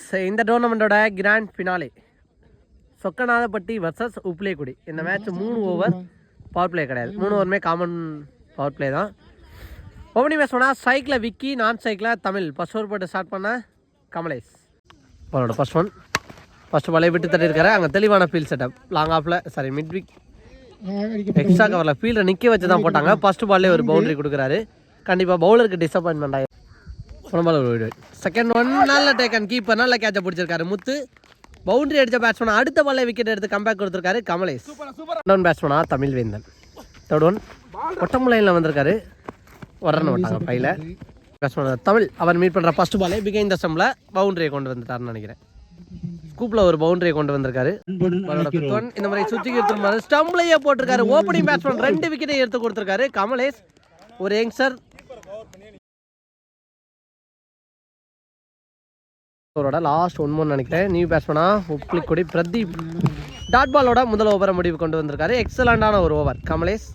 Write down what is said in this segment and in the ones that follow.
So இந்த டோர்னமெண்ட்டோட grand finale Chokkanathapatti versus Upplekudi இந்த match மூணு ஓவர் பவர் பிளே கிடையாது. மூணு ஓவருமே காமன் பவர் பிளே தான். ஓப்பனிங் மேட்ச் பண்ணால் சைக்கிளில் விக்கி நான் சைக்கிளில் தமிழ். ஃபர்ஸ்ட் ஓவர் போட்டு ஸ்டார்ட் பண்ண கமலேஷ். அவரோட ஃபர்ஸ்ட் ஒன் ஃபர்ஸ்ட் பாலே விட்டு தட்டியிருக்காரு. அங்கே தெளிவான ஃபீல் செட்டப் லாங் ஆஃபில் சாரி மிட் விக் எக்ஸ்ட்ரா கவரில் ஃபீல்டை நிற்க வச்சு தான் போட்டாங்க. ஃபர்ஸ்ட் பால்லே ஒரு பவுண்டரி கொடுக்குறாரு. கண்டிப்பாக பவுலருக்கு டிசப்பாயின்மெண்ட் ஆகி பால் ஒரு செகண்ட் ஒன் நல்ல டேக்கன் கீப்பர் நல்ல கேட்சை பிடிச்சிருக்காரு. முத்து பவுண்டரி அடித்த பேட்ஸ்மேன் அடுத்த பால்ல விக்கெட் எடுத்து கம்பேக் கொடுத்துருக்காரு கமலேஷ். ஒன் பேட்ஸ்மேனா தமிழ் வேந்தன். தேர்ட் ஒன் ஒட்டமுலையில் வந்திருக்காரு. வரணும் விட்டாங்க பையில. பேட்ஸ்மேன் தமிழ் அவர் மீட் பண்ணுற ஃபர்ஸ்ட் பாலே பிகைன் த ஸ்டம்பில் பவுண்டரியை கொண்டு வந்துட்டாருன்னு நினைக்கிறேன். ஸ்கூப்பில் ஒரு பவுண்டரியை கொண்டு வந்திருக்காரு. இந்த மாதிரி சுற்றி எடுத்துருமாரு ஸ்டம்ப்லையே போட்டிருக்காரு. ஓப்பனிங் பேட்ஸ்மேன் ரெண்டு விக்கெட்டை எடுத்து கொடுத்துருக்காரு. கமலேஷ் ஒரு யங்ஸ்டர் ஓவரோட லாஸ்ட் ஒன் மூணு நினைக்கிறேன் நியூ பேட்ஸ்மேனா உப்ளிக் கொடி பிரதீப். டாட் பாலோட முதல் ஓவரை முடிவு கொண்டு வந்திருக்காரு. எக்ஸலண்டான ஒரு ஓவர் கமலேஷ்.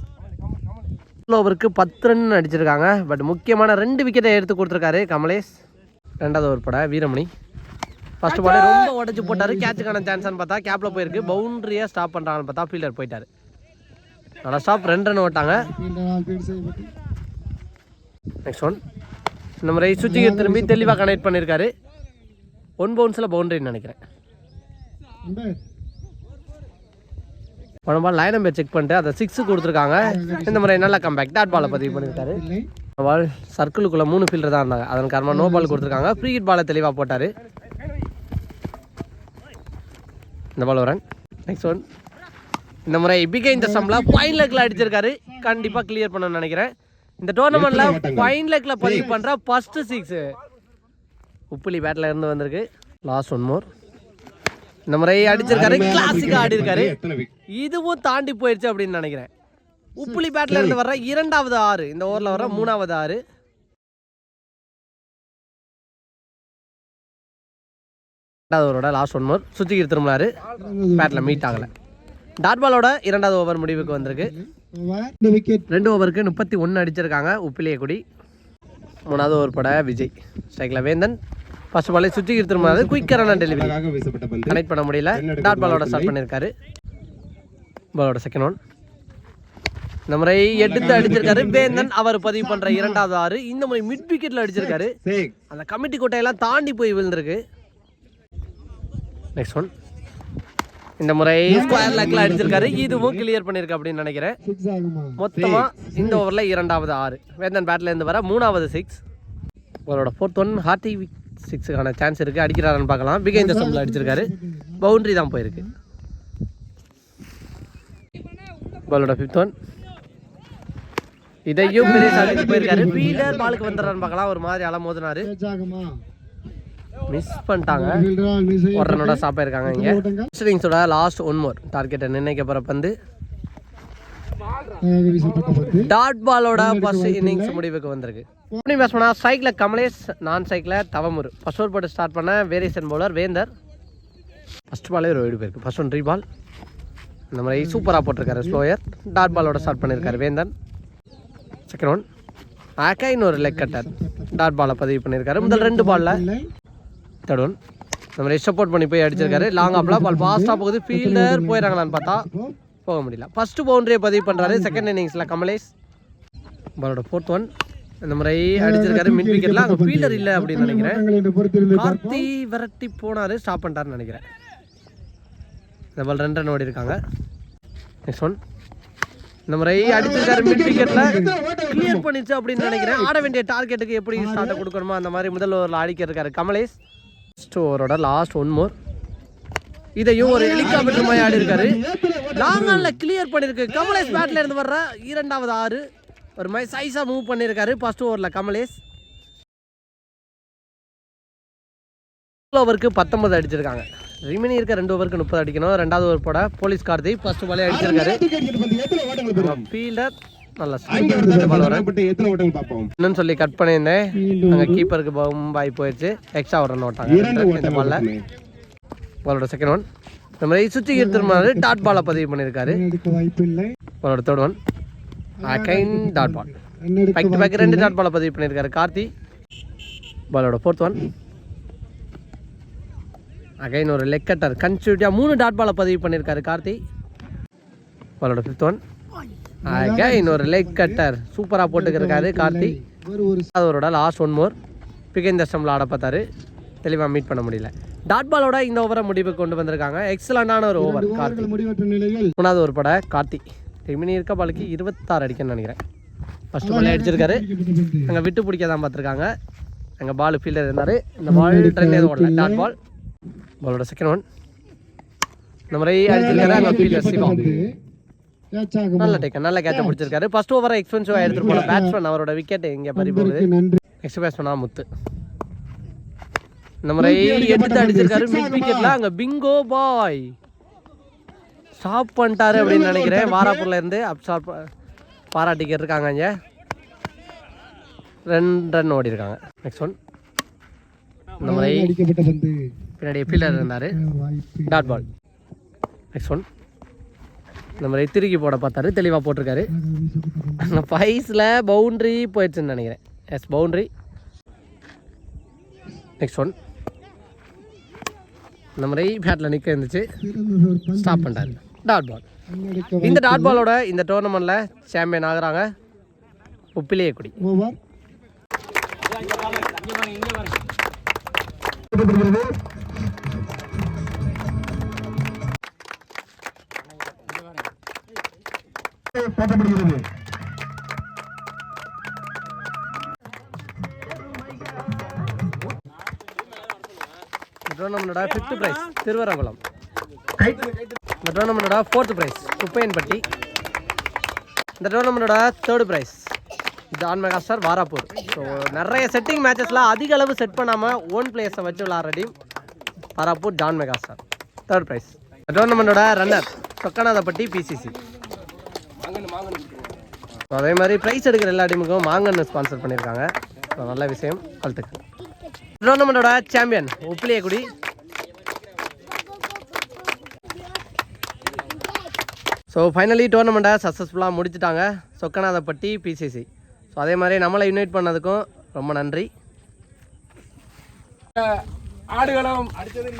முதல் ஓவருக்கு பத்து ரன் அடிச்சிருக்காங்க. பட் முக்கியமான ரெண்டு விக்கெட்டை எடுத்து கொடுத்துருக்காரு கமலேஷ். ரெண்டாவது ஓவர் பட வீரமணி. ஃபர்ஸ்ட் பாலே ரொம்ப உடச்சி போட்டாரு. கேட்சுக்கான சான்ஸ்னு பார்த்தா கேப்பில் போயிருக்கு. பவுண்டரியை ஸ்டாப் பண்ணுறாங்கன்னு பார்த்தா ஃபீல்டர் போயிட்டாரு. நல்லா ஸ்டாப் ரெண்டு ரன் ஓட்டாங்க. நெக்ஸ்ட் ஒன் இந்த மாதிரி சுவிட்சிங்க திரும்பி தெளிவாக கனெக்ட் பண்ணியிருக்காரு ஒன் பவுன்ஸில் பவுண்டரின்னு நினைக்கிறேன். போன லைன் நம்பர் செக் பண்ணிட்டு அதை சிக்ஸ் கொடுத்துருக்காங்க. இந்த மாதிரி நல்ல கம்பேக் டாட் பாலை பதிவு பண்ணியிருக்காரு. பால் சர்க்கிளுக்குள்ளே மூணு ஃபீல்டர் தான் இருந்தாங்க. அதன் காரணமாக நோ பால் கொடுத்துருக்காங்க. ஃப்ரீ ஹிட் பாலை தெளிவாக போட்டார். இந்த பால் வரேன் நெக்ஸ்ட் ஒன் இந்த முறை பிகே இந்த சம்மில் பாயிண்ட் லெக்கில் அடிச்சிருக்காரு. கண்டிப்பாக கிளியர் பண்ணணும்னு நினைக்கிறேன். இந்த டோர்னமெண்ட்டில் பாயிண்ட் லெக்கில் பதிவு பண்ணுற ஃபஸ்ட்டு சிக்ஸு உப்புலி பேட்டில் இருந்து வந்திருக்கு. லாஸ்ட் ஒன் மோர் இந்த முறை அடிச்சிருக்காரு. கிளாசிக்காக ஆடி இருக்காரு இதுவும் தாண்டி போயிடுச்சு அப்படின்னு நினைக்கிறேன். உப்புலி பேட்டில் இருந்து வர்ற இரண்டாவது ஆறு. இந்த ஓவரில் வர்ற மூணாவது ஆறு. ரெண்டாவது ஓவரோட லாஸ்ட் ஒன் மோர் சுத்திக்கிட்டு திரும்பினாரு. பேட்டில் மீட் ஆகலை. டாட் பாலோட இரண்டாவது ஓவர் முடிவுக்கு வந்திருக்கு. ரெண்டு ஓவருக்கு முப்பத்தி ஒன்று அடிச்சிருக்காங்க. உப்பிலியக்குடி மூணாவது ஓவர் பட விஜய். ஸ்ட்ரைக்கில் வேந்தன். ஃபர்ஸ்ட் பாலே சுத்திக்கிட்டு திரும்பினாரு குயிக்கரான டெலிவரி கனெக்ட் பண்ண முடியல. டாட் பாலோட ஸ்டார்ட் பண்ணியிருக்காரு. பாலோட செகண்ட் ஒன் இந்த முறை எடுத்து அடிச்சிருக்காரு. வேந்தன் அவர் பதிவு பண்ற இரண்டாவது ஆறு. இந்த முறை மிட் விக்கெட்ல அடிச்சிருக்காரு. அந்த கமிட்டி கோட்டையெல்லாம் தாண்டி போய் விழுந்திருக்கு. நெக்ஸ்ட் ஒன் இந்த முறை ஸ்கொயர் லேக்ல அடிச்சிருக்காரு. இதுவும் கிளியர் பண்ணிருக்கு அப்படின்னு நினைக்கிறேன். மொத்தமா இந்த ஓவர்ல இரண்டாவது ஆறு. வேந்தன் பேட்ல இருந்து வர மூணாவது சிக்ஸ் அவரோட ஃபோர்த் ஒன் ஹார்டி சிக்ஸுக்கான சான்ஸ் இருக்குது அடிக்கிறாரான்னு பார்க்கலாம். பிகை இந்த சம்பில் அடிச்சிருக்காரு. பவுண்ட்ரி தான் போயிருக்கு. பாலோட ஃபிஃப்த் ஒன் இதையும் பெரிய சாதிக்கு போயிருக்காரு. ஃபீல்டர் பாலுக்கு வந்துடுறான்னு பார்க்கலாம். ஒரு மாதிரி அலம் மோதினாரு மிஸ் பண்ணிட்டாங்க. ஒரு ரன்னோட ஸ்டாப் ஆயிருக்காங்க இங்கே. லாஸ்ட் ஒன் மோர் டார்கெட்டை நிர்ணயிக்க போகிற பந்து. டாட் பாலோட ஃபர்ஸ்ட் இன்னிங்ஸ் முடிவுக்கு வந்திருக்கு. ஓப்பனிங் பேட்ஸ்மேனா சைக்கிள் கமலேஷ் நான் சைக்கிள் தவமுரு ஃபர்ஸ்ட் ஓவர் போட்டு ஸ்டார்ட் பண்ண வேரியேஷன் பவுலர் வேந்தர். ஃபர்ஸ்ட் பாலே ஒரு வீடு போயிருக்கு. ஃபர்ஸ்ட் ஒன் த்ரீ பால் இந்த மாதிரி சூப்பராக போட்டிருக்காரு ஸ்லோயர் டாட் பாலோட ஸ்டார்ட் பண்ணியிருக்காரு வேந்தன் செகண்ட் ஒன் அகைன் ஒரு லெக் கட்டர் டாட் பாலை பதிவு பண்ணியிருக்காரு முதல் ரெண்டு பாலில் தேர்ட் ஒன் இந்த மாதிரி சப்போர்ட் பண்ணி போய் அடிச்சிருக்காரு. லாங் ஆப்ல பால் ஃபாஸ்ட்டாக போகுது. ஃபீல்டர் போயிடறாங்களான்னு பார்த்தா. போக முடியல. ஃபர்ஸ்ட் பவுண்டரியை பதிவு பண்ணுறாரு செகண்ட் இன்னிங்ஸில் கமலேஷ். பாலோட ஃபோர்த் ஒன் இந்த முறை அடிச்சிருக்காரு. மிட் விக்கெட்ல அங்கே ஃபீல்டர் இல்லை அப்படின்னு நினைக்கிறேன். கார்த்தி விரட்டி போனாரு. ஸ்டாப் பண்ணிட்டாருன்னு நினைக்கிறேன். இந்த பால் ரெண்டு ரன் ஓடி இருக்காங்க. நெக்ஸ்ட் ஒன் இந்த முறை அடிச்சிருக்காரு மிட் விக்கெட்ல கிளியர் பண்ணிச்சு அப்படின்னு நினைக்கிறேன். ஆட வேண்டிய டார்கெட்டுக்கு எப்படி ஸ்டார்ட்டை கொடுக்கணுமோ அந்த மாதிரி முதல் ஓவரில் அடிக்க இருக்காரு கமலேஷ். ஓவரோட லாஸ்ட் ஒன் மோர் இதையும் ஒரு ஹெலிகாப்டர் மாதிரி ஆடி இருக்காரு லாங் ஆன்ல கிளியர் பண்ணிருக்கு. கமலேஷ் பேட்ல இருந்து வர்ற இரண்டாவது ஆறு. ஒரு மாதிரி சைஸா மூவ் பண்ணியிருக்காரு ஃபர்ஸ்ட் ஓவரில் கமலேஷ். ஓவருக்கு பத்தொன்பது அடிச்சிருக்காங்க. ரிமினி இருக்க ரெண்டு ஓவருக்கு முப்பது அடிக்கணும். ரெண்டாவது ஓவர் போட போலீஸ் கார்த்தி ஃபர்ஸ்ட் பாலே அடிச்சிருக்காரு. ஃபீல்டர் நல்ல என்னன்னு சொல்லி கட் பண்ணியிருந்தேன். அங்கே கீப்பருக்கு பம்பாய் போயிடுச்சு. எக்ஸ்ட்ரா ஒரு ரன் ஓட்டாங்க. இந்த பால்ல பாலோட செகண்ட் ஒன் இந்த மாதிரி சுற்றி திரும்பினாரு டாட் பாலை பதிவு பண்ணியிருக்காரு. பாலோட third one again dot ball back to back ரெண்டு டாட் பாலை பதிவு பண்ணியிருக்காரு கார்த்தி. பாலோட ஃபோர்த் ஒன் அகைன் ஒரு லெக் கட்டர் கன்ஸ்டியூட்டியாக மூணு டாட் பாலை பதிவு பண்ணியிருக்காரு கார்த்தி. பாலோட ஃபிஃப்த் ஒன் அகைன் ஒரு லெக் கட்டர் சூப்பராக போட்டுக்கிருக்காரு கார்த்தி. அவரோட லாஸ்ட் ஒன் மோர் பிகேந்த ஸ்டம்பில் ஆட பார்த்தாரு. தெளிவாக மீட் பண்ண முடியல. டாட் பாலோட இந்த ஓவரை முடிவுக்கு கொண்டு வந்திருக்காங்க. எக்ஸலண்டான ஒரு ஓவர் கார்த்தி. மூணாவது ஒரு பட கார்த்தி. ரிமினி இருக்க பாலுக்கு இருபத்தாறு அடிக்கணும்னு நினைக்கிறேன். ஃபர்ஸ்ட் பால் அடிச்சிருக்காரு. அங்கே விட்டு பிடிக்க தான் பார்த்துருக்காங்க. அங்கே பால் ஃபீல்டர் இருந்தார். இந்த பால் ட்ரெயின் எதுவும் ஓடல. டாட் பால் பாலோட செகண்ட் ஒன் இந்த முறை அடிச்சிருக்காரு. அங்கே ஃபீல்டர் சிவம்? நல்ல டேக்கன் நல்ல கேட்ச பிடிச்சிருக்காரு. ஃபர்ஸ்ட் ஓவரை எக்ஸ்பென்சிவாக எடுத்துட்டு போன பேட்ஸ்மேன் அவரோட விக்கெட் இங்கே பறி போகுது நெக்ஸ்ட் பேட்ஸ்மேனா முத்து. முறை எடுத்து அடிச்சிருக்காரு. மிட் விக்கெட்ல அங்க பிங்கோ பாய். ஸ்டாப் பண்ணிட்டாரு அப்படின்னு நினைக்கிறேன். வாராப்பூர்ல இருந்து அப் ஸ்டாப் பாராட்டிக்கிட்டு இருக்காங்க இங்க ரெண்டு ரன் ஓடி இருக்காங்க நெக்ஸ்ட் ஒன் பந்து பின்னாடி ஃபீல்டர் இருந்தாரு. டாட் பால் நெக்ஸ்ட் ஒன் முறை திருக்கி போட பார்த்தாரு. தெளிவாக போட்டிருக்காரு. அங்கே ஃபைஸில் பவுண்ட்ரி போயிடுச்சுன்னு நினைக்கிறேன். எஸ் பவுண்ட்ரி நெக்ஸ்ட் ஒன் இந்த மாதிரி பேட்டில் நிற்க இருந்துச்சு. ஸ்டாப் பண்ணிட்டாரு. டாட் பால் இந்த டாட் பாலோட இந்த டோர்னமெண்ட்டில் சாம்பியன் ஆகுறாங்க உப்பிலேயே குடி போட்டப்படுகிறது இந்த டோர்னமெண்டோட ஃபிஃப்த் ப்ரைஸ் திருவரங்குளம். இந்த டோர்னமெண்டோட ஃபோர்த் ப்ரைஸ் குப்பையன்பட்டி. இந்த டோர்னமெண்டோட third prize John megastar Varappur. So நிறைய செட்டிங் மேட்சஸ்லாம் அதிக அளவு செட் பண்ணாமல் ஓன் பிளேயர்ஸை வச்சு விளாட்ற team Varappur John megastar third prize டோர்னமெண்டோட runner Sokkanathapatti PCC அதே மாதிரி ப்ரைஸ் எடுக்கிற எல்லா டீமுக்கும் மாங்கன்னு ஸ்பான்சர் பண்ணியிருக்காங்க ஸோ நல்ல விஷயம். வாழ்த்துக்கள். டோர்னமெண்டோட சாம்பியன் உப்பிலியக்குடி. ஸோ ஃபைனலி டோர்னமெண்ட்டை சக்ஸஸ்ஃபுல்லாக முடிச்சிட்டாங்க. சொக்கநாதப்பட்டி பிசிசி ஸோ அதே மாதிரி நம்மளை இன்வைட் பண்ணதுக்கும் ரொம்ப நன்றி. ஆடுகளம்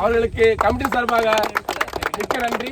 அவர்களுக்கு கமிட்டி சார்பாக மிக்க நன்றி.